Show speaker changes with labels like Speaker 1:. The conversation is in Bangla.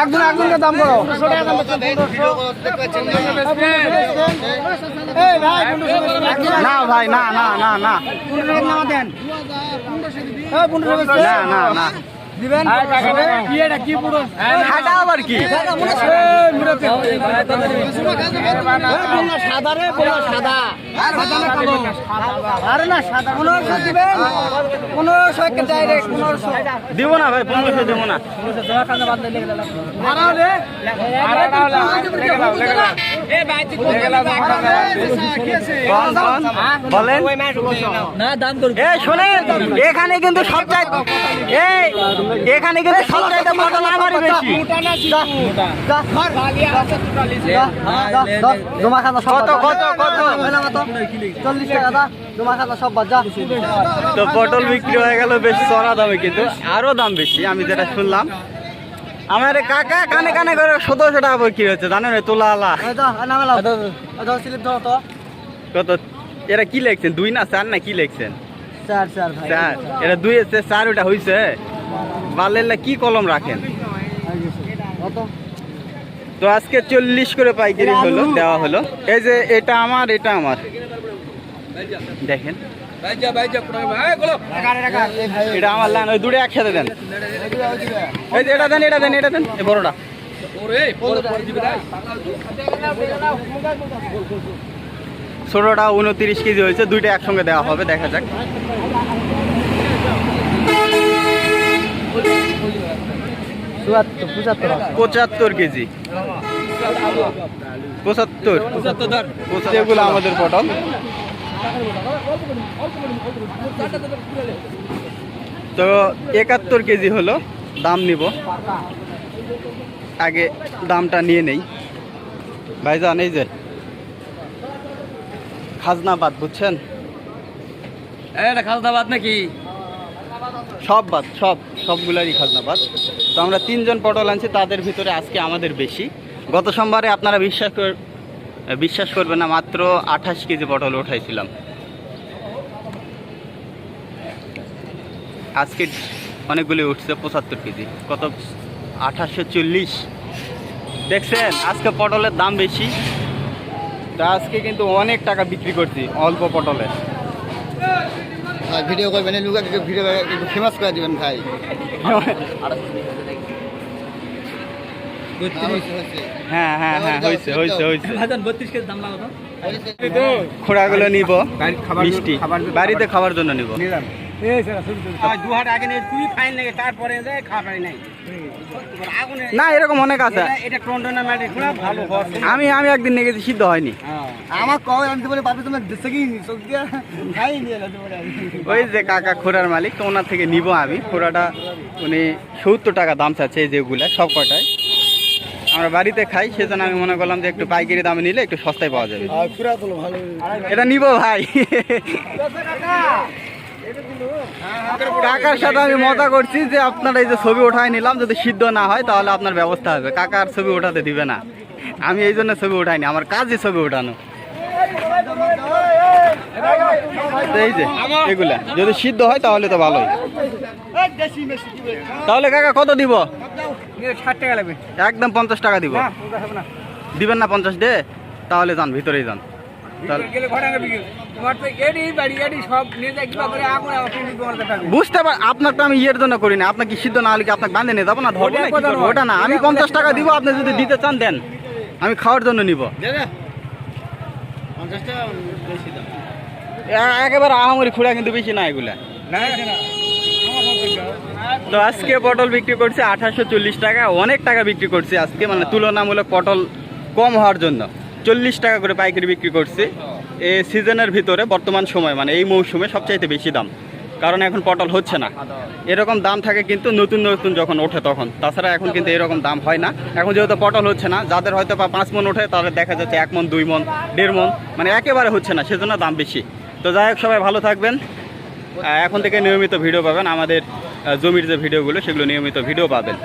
Speaker 1: একজন একজনকে দাম করো। না ভাই না না না না। না না না। দিবেন আবার কি সাদা রে সাদা আরে না সাদা পনেরোশো দিবেন পনেরোশো ডাইরেক্ট পনেরোশো দিব না ভাই পনেরোশো দেবো না বলেন এখানে কিন্তু সব চাইতে এই এখানে কিন্তু সব চাইতে মটন আমারই বেশি। কত কত কত? চল্লিশ টাকা দা। জমা খাতা সব বাজা তো পটল বিক্রি হয়ে গেল বেশ চড়া দামে কিন্তু। আরও দাম বেশি আমি যেটা শুনলাম। আমার কাকা কানে কানে করে সতেরোশো টাকা বিক্রি হচ্ছে জানেন তোলা আলা। কত? এরা কি লিখছেন? দুই না চার না কি লেখছেন?
Speaker 2: চার চার ভাই।
Speaker 1: এটা দুই চার ওটা হইছে। বালেল্লা কি কলম রাখেন? তো আজকে চল্লিশ করে পাইকারি হলো দেওয়া হলো। এই যে এটা আমার এটা আমার। দেখেন। এটা আমার লাইন ওই দুটো একসাথে দেন। এই যে এটা দেন এটা দেন এটা দেন। এই বড়টা। ছোটটা উনত্রিশ কেজি হয়েছে দুইটা একসঙ্গে দেওয়া হবে দেখা যাক।
Speaker 2: পঁচাত্তর
Speaker 1: কেজি। পঁচাত্তর। পঁচাত্তর। এগুলো আমাদের পটল। তো একাত্তর কেজি হলো দাম নিব। আগে দামটা নিয়ে নেই। ভাইজান এই যে খাজনাবাদ বুঝছেন?
Speaker 3: এটা খালদাবাদ নাকি?
Speaker 1: সব বাদ সব। সবগুলারই খাজনাবাদ তো আমরা তিনজন পটল আনছি, তাদের ভিতরে আজকে আমাদের বেশি। গত সোমবারে আপনারা বিশ্বাস বিশ্বাস করবেন না, মাত্র আঠাশ কেজি পটল উঠাইছিলাম। আজকে অনেকগুলি উঠছে, পঁচাত্তর কেজি। কত? আঠাশশো চল্লিশ। দেখছেন, আজকে পটলের দাম বেশি। তা আজকে কিন্তু অনেক টাকা বিক্রি করছি, অল্প
Speaker 2: ভিডিও করবেন লুকাকে ভিডিও একটু ফেমাস করে দিবেন ভাই।
Speaker 1: হ্যাঁ হ্যাঁ হয়েছে হয়েছে হয়েছে।
Speaker 3: ভাইজান বত্রিশ কেজি দাম লাগাতো
Speaker 1: খোড়াগুলো নিব মিষ্টি। বাড়িতে খাওয়ার জন্য নিব।
Speaker 3: আগে তুই ফাইন লাগে তারপরে যায় খাবার
Speaker 1: না এরকম অনেক আছে। আমি আমি একদিন নিয়ে গেছি সিদ্ধ হয়নি।
Speaker 2: আমার কবে আনতে বলে পাবি তোমার দেশে
Speaker 1: ওই যে কাকা খোড়ার মালিক তো ওনার থেকে নিব আমি। খোড়াটা উনি সত্তর টাকা দাম চাচ্ছে যেগুলা সব কটায় আমরা বাড়িতে খাই সেজন্য আমি মনে করলাম যে একটু পাইকারি দামে নিলে একটু সস্তায় পাওয়া যাবে। এটা নিব ভাই। কাকার সাথে আমি মজা করছি যে আপনারা এই যে ছবি ওঠায় নিলাম যদি সিদ্ধ না হয় তাহলে আপনার ব্যবস্থা হবে। কাকার ছবি ওঠাতে দিবে না। আমি এই জন্য ছবি উঠাইনি আমার কাজই ছবি ওঠানো এই যে এগুলা। যদি সিদ্ধ হয় তাহলে তো ভালোই। তাহলে কাকা কত দিব?
Speaker 3: ষাট টাকা লাগবে
Speaker 1: একদম পঞ্চাশ টাকা দিব। দিবেন না পঞ্চাশ দে তাহলে যান ভিতরেই যান। বুঝতে পার আপনার তো আমি ইয়ের জন্য করি না। আপনার কি সিদ্ধ না হলে কি আপনাকে বাঁধে নিয়ে যাব না? ধরবো না ওটা না। আমি পঞ্চাশ টাকা দিব আপনি যদি দিতে চান দেন। আমি খাওয়ার জন্য নিব। এ- একেবারে আহামরি খুঁড়া কিন্তু বেশি না এগুলা। তো আজকে পটল বিক্রি করছে আঠাশশো চল্লিশ টাকা অনেক টাকা বিক্রি করছে আজকে মানে তুলনামূলক পটল কম হওয়ার জন্য। চল্লিশ টাকা করে পাইকারি বিক্রি করছে। এই সিজনের ভিতরে বর্তমান সময় মানে এই মৌসুমে সবচাইতে বেশি দাম। কারণ এখন পটল হচ্ছে না। এরকম দাম থাকে কিন্তু নতুন নতুন যখন ওঠে তখন। তাছাড়া এখন কিন্তু এরকম দাম হয় না। এখন যেহেতু পটল হচ্ছে না যাদের হয়তো পাঁচ মন ওঠে তাদের দেখা যাচ্ছে এক মন দুই মন দেড় মন মানে একেবারে হচ্ছে না সেজন্য দাম বেশি। তো যাই হোক, সবাই ভালো থাকবেন। এখন থেকে নিয়মিত ভিডিও পাবেন। আমাদের জমির যে ভিডিওগুলো, সেগুলো নিয়মিত ভিডিও পাবেন।